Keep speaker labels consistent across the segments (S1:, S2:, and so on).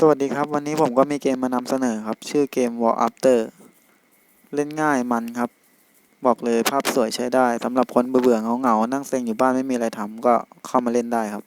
S1: สวัสดีครับ วันนี้ผมก็มีเกมมานำเสนอครับ ชื่อเกม War After เล่นง่ายมันครับ บอกเลยภาพสวยใช้ได้สำหรับคนเบื่อๆเหงาๆนั่งเซ็งอยู่บ้านไม่มีอะไรทำก็เข้ามาเล่นได้ครับ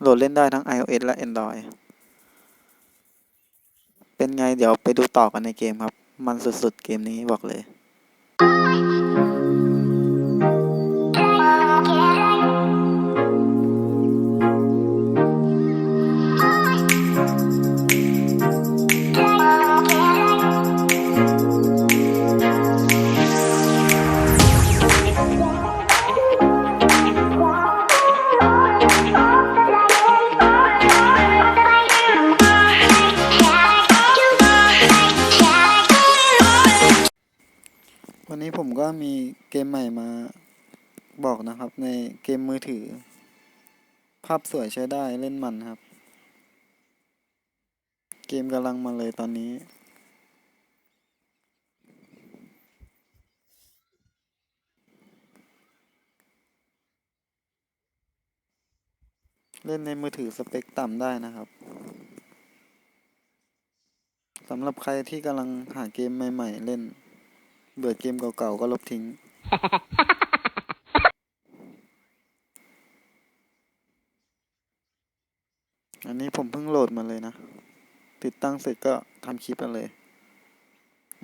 S1: โหลดเล่นได้ทั้ง iOS และ Android เป็นไงเดี๋ยวไปดูต่อกันในเกมครับ มันสุดๆเกมนี้บอกเลย มีเกมใหม่มาบอกนะครับ ในเกมมือถือ ภาพสวยใช้ได้เล่นมันครับ เกมกำลังมาเลยตอนนี้ เล่นในมือถือสเปคต่ำได้นะครับสำหรับใครที่กำลังหาเกมใหม่ ๆ เล่น เบื่อเกมเก่าๆก็ลบทิ้ง อันนี้ผมเพิ่งโหลดมาเลยนะ ติดตั้งเสร็จก็ทำคลิปกันเลย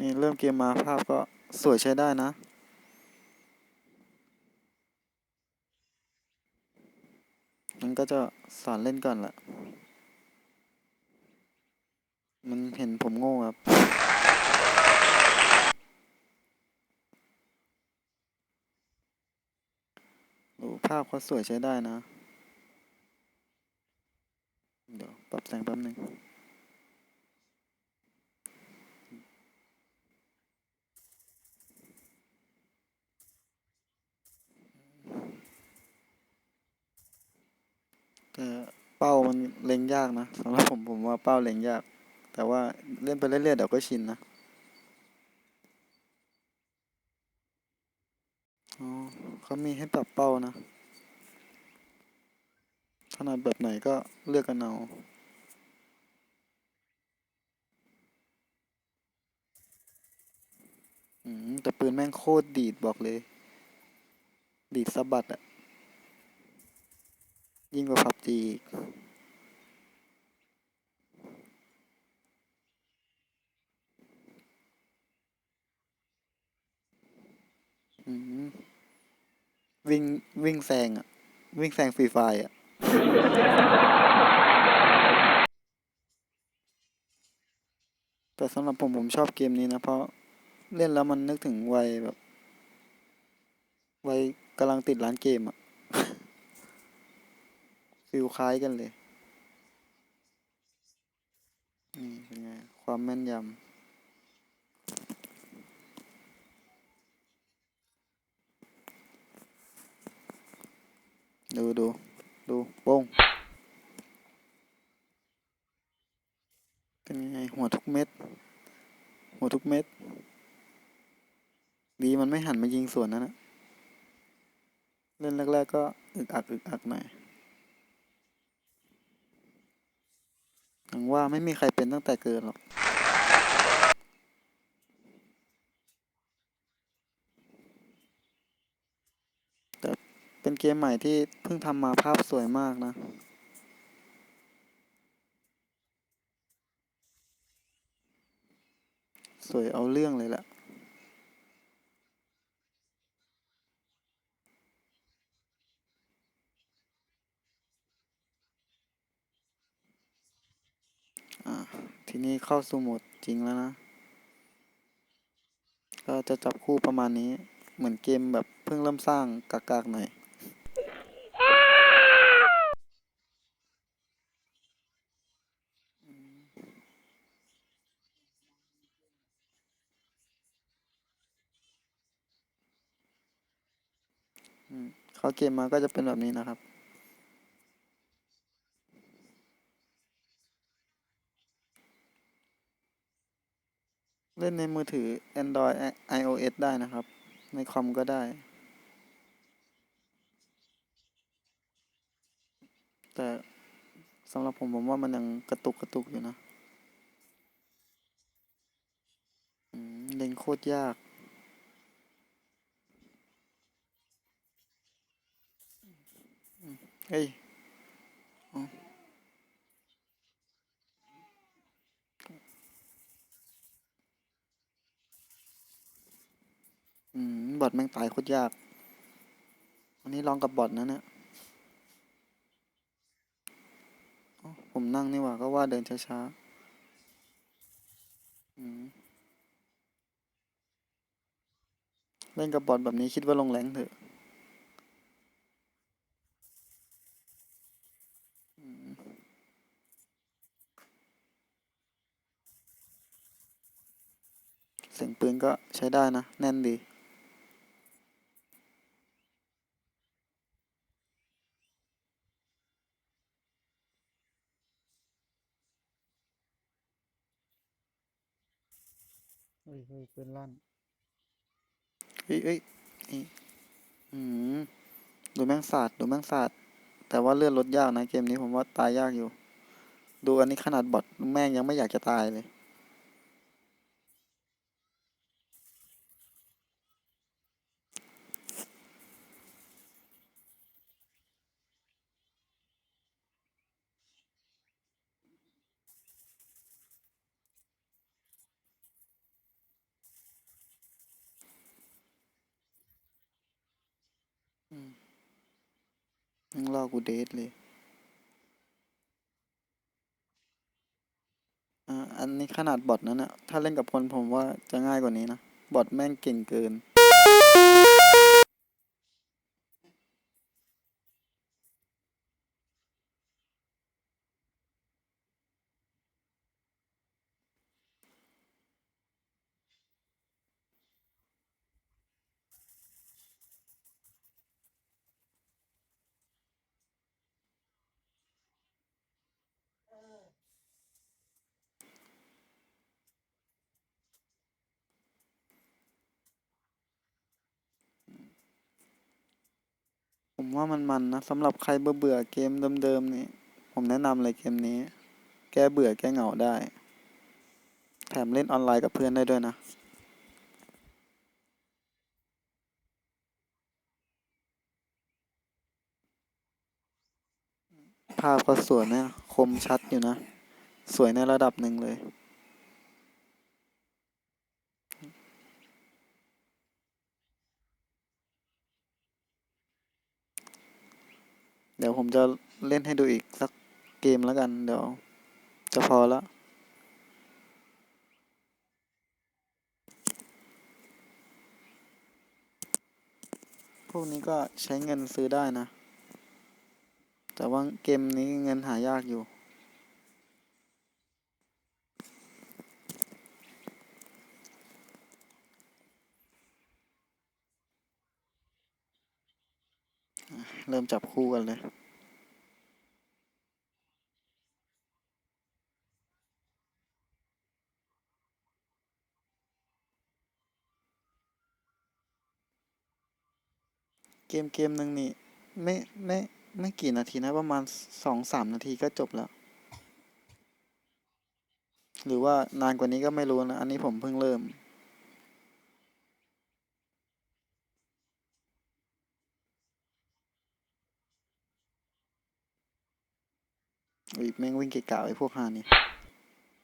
S1: นี่เริ่มเกมมาภาพก็สวยใช้ได้นะ มันก็จะสอนเล่นก่อนแหละ มันเห็นผมโง่ครับ ภาพเขาสวยใช้ได้นะ เดี๋ยวปรับแสงแป๊บหนึ่งแต่เป้ามันเล็งยากนะสำหรับผมผมว่าเป้าเล็งยาก แต่ว่าเล่นไปเรื่อยๆเดี๋ยวก็ชินนะอ๋อเขามีให้ปรับเป้านะ ถนัดแบบไหนก็เลือกกันเอาอืมแต่ปืนแม่งโคตรดีดบอกเลย ดีดสะบัดอะยิ่งกว่าพับจีอีกวิ่งวิ่งแซงอะวิ่งแซงฟรีไฟอะ แต่สำหรับผมผมชอบเกมนี้นะ เพราะเล่นแล้วมันนึกถึงวัยแบบ วัยกำลังติดร้านเกมอะฟิลคล้ายกันเลยนี่เป็นไง ความแม่นยำ ดูดู ดูโป้งเป็นไง หัวทุกเม็ด หัวทุกเม็ด ดีมันไม่หันมายิงสวนนั่นนะเล่นแรกๆก็อึกอักอึกอักหน่อยถึงว่าไม่มีใครเป็นตั้งแต่เกิดหรอก แต่ เป็นเกมใหม่ที่เพิ่งทำมาภาพสวยมากนะ สวยเอาเรื่องเลยแหละทีนี้เข้าสู่โหมดจริงแล้วนะ ก็จะจับคู่ประมาณนี้ เหมือนเกมแบบเพิ่งเริ่มสร้างกากๆหน่อย อืม เข้าเกมมาก็จะเป็นแบบนี้นะครับ เล่นในมือถือ Android iOS ได้นะครับ ในคอมก็ได้ แต่สำหรับผมผมว่ามันยังกระตุกกระตุกอยู่นะเล่นโคตรยาก เฮ้ยอ๋ออืม บอทแม่งตายโคตรยากอันนี้ลองกับบอทนะเนี่ยอ๋อผมนั่งนี่หว่า ก็ว่าเดินช้าๆอืมเล่นกับบอทแบบนี้คิดว่าลงแรงเถอะ เสียงปืนก็ใช้ได้นะ แน่นดี
S2: เฮ้ยเฮ้ยปืนลั่น
S1: เอ้ยเอ้ยนี่อืมดูแม่งสาดดูแม่งสาดแต่ว่าเลื่อนลดยากนะเกมนี้ผมว่าตายยากอยู่ ดูอันนี้ขนาดบอทแม่งยังไม่อยากจะตายเลย กูเดทเลยอันนี้ขนาดบอทนั้นนะถ้าเล่นกับคนผมว่าจะง่ายกว่านี้นะ บอทแม่งเก่งเกิน ผมว่ามันมันนะสำหรับใครเบื่อเบื่อเกมเดิมๆนี่ ผมแนะนำเลยเกมนี้ แก้เบื่อแก้เหงาได้ แถมเล่นออนไลน์กับเพื่อนได้ด้วยนะภาพก็สวยนะ คมชัดอยู่นะ สวยในระดับหนึ่งเลย เดี๋ยวผมจะเล่นให้ดูอีกสักเกมแล้วกัน เดี๋ยวจะพอแล้วพวกนี้ก็ใช้เงินซื้อได้นะ แต่ว่าเกมนี้เงินหายากอยู่ เริ่มจับคู่กันเลยเกมเกมหนึ่งนี่ไม่ไม่ไม่กี่นาทีนะประมาณสองสามนาทีก็จบแล้ว หรือว่านานกว่านี้ก็ไม่รู้นะ อันนี้ผมเพิ่งเริ่ม อุ้ยแม่งวิ่งเกะกะไอ้พวกหานี่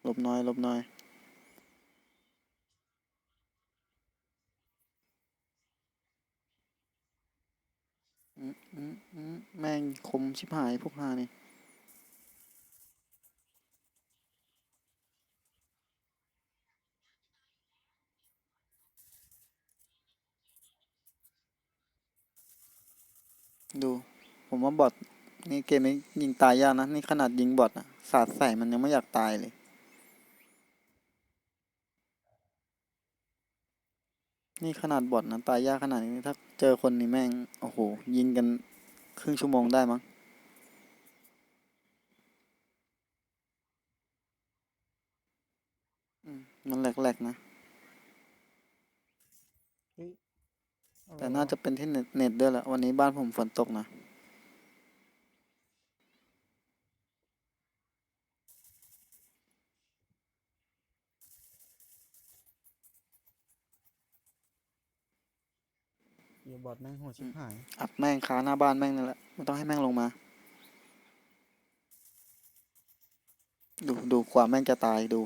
S1: ลบน้อย ลบน้อย แม่งคมชิบหายพวกหานี่ดู ผมว่าบอท นี่เกมนี้ยิงตายยากนะ นี่ขนาดยิงบอทอะสาดใส่มันยังไม่อยากตายเลย นี่ขนาดบอทนะตายยากขนาดนี้ถ้าเจอคนนี่แม่ง โอ้โห ยิงกันครึ่งชั่วโมงได้มั้งอืมมันแหลกๆนะ
S2: เฮ้ยอะไร
S1: แต่น่าวจะเป็นที่เน็ตเน็ตด้วยแหละวันนี้บ้านผมฝนตกนะ
S2: คีย์บอร์ดแม่งโหดชิบหาย
S1: อัดแม่งค้าหน้าบ้านแม่งนั่นแหละไม่ต้องให้แม่งลงมา ดูดูกว่าแม่งจะตายดู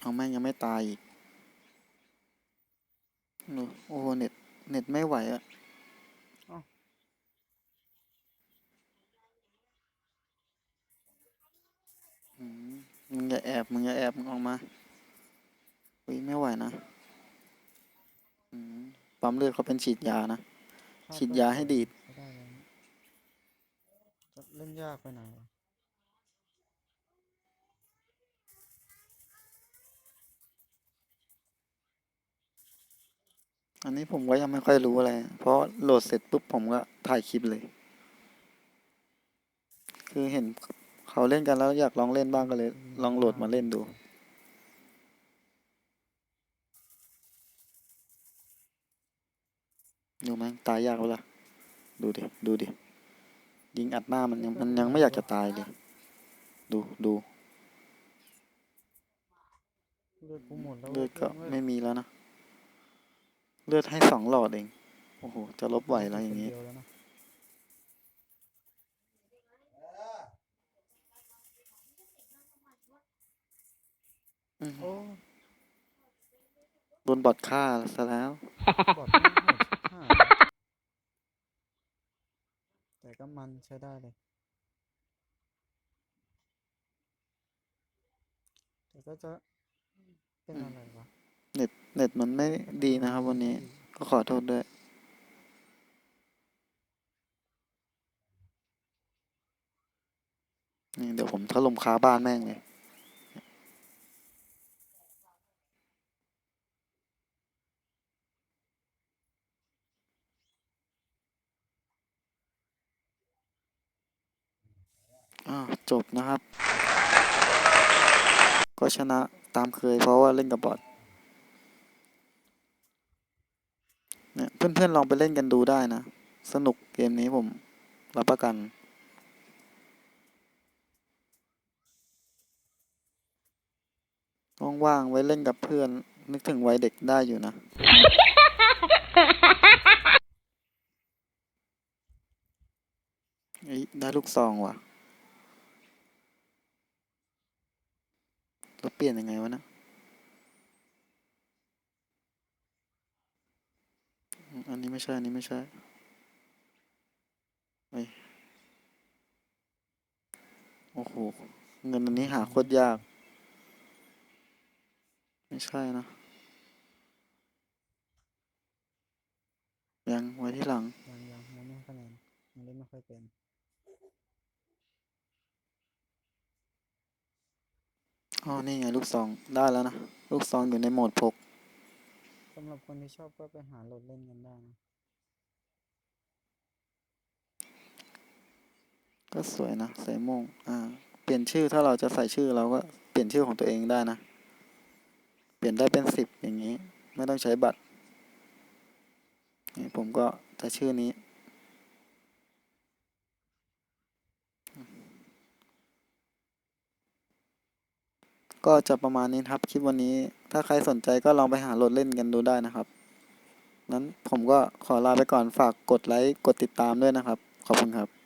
S1: เอาแม่งยังไม่ตายอีกดูโอ้โหเน็ตเน็ตไม่ไหวอะ
S2: อ้าว
S1: อื มมึงอย่าแอบ มึงอย่าแอบ มึงออกมา อุ้ยไม่ไหวนะอืมปั๊มเลือดเขาเป็นฉีดยานะ
S2: ภพ
S1: ฉีดยาให้ดีด
S2: ไม่ได้เลยนะจะเล่นยากไปหน่อยวะ
S1: อันนี้ผมก็ยังไม่ค่อยรู้อะไร เพราะโหลดเสร็จปุ๊บผมก็ถ่ายคลิปเลย คือเห็น เขาเล่นกันแล้วอยากลองเล่นบ้างก็เลย ลองโหลดมาเล่นดู ดูแม่งตายยากเวละดูดิ ดูดิ ยิงอัดหน้ามันยังมันยังไม่อยากจะตายเลย ดูดู
S2: เลือดกูหมดแล้ว
S1: เลือดก็
S2: ว้ย
S1: ไม่มีแล้วนะ เลือดให้สองหลอดเอง โอ้โห จะลบไหวแล้วอย่าง
S2: นี้
S1: นี้
S2: นะ โอ้
S1: โดนบอดฆ่าซะแล้ว
S2: บอดแม่งโหดชิบหายแต่ก็มันใช้ได้เลย แต่ก็จะเป็น
S1: อืม
S2: อะไรวะ
S1: เน็ตเน็ตมันไม่ดีนะครับวันนี้ ก็ขอโทษด้วย นี่เดี๋ยวผมถล่มคาบ้านแม่งเลย จบนะครับ ก็ชนะตามเคยเพราะว่าเล่นกับบอทเนี่ยเพื่อนๆลองไปเล่นกันดูได้นะ สนุกเกมนี้ผมรับประกันว่างๆไว้เล่นกับเพื่อน นึกถึงวัยเด็กได้อยู่นะเอ้ยได้ลูกซองว่ะ แล้วเปลี่ยนยังไงวะนะอันนี้ไม่ใช่ อันนี้ไม่ใช่เอ้ยโอ้โห เงินอันนี้หาโคตรยาก ไม่ใช่นะ ยังไว้ที่หลัง
S2: ยังยังยังไม่คะแนนยังเล่นไม่ค่อยเป็น
S1: อ๋อ นี่ไงลูกซอง ได้แล้วนะ ลูกซองอยู่ในโหมดพก
S2: สำหรับคนที่ชอบก็ไปหาโหลดเล่นกันได้นะ
S1: ก็สวยนะ ใส่โม่งอ่า เปลี่ยนชื่อถ้าเราจะใส่ชื่อเราก็เปลี่ยนชื่อของตัวเองได้นะ เปลี่ยนได้เป็นสิบอย่างนี้ ไม่ต้องใช้บัตร นี่ผมก็จะชื่อนี้ ก็จะประมาณนี้ครับคลิปวันนี้ ถ้าใครสนใจก็ลองไปหาโหลดเล่นกันดูได้นะครับนั้นผมก็ขอลาไปก่อนฝากกดไลค์กดติดตามด้วยนะครับ ขอบคุณครับ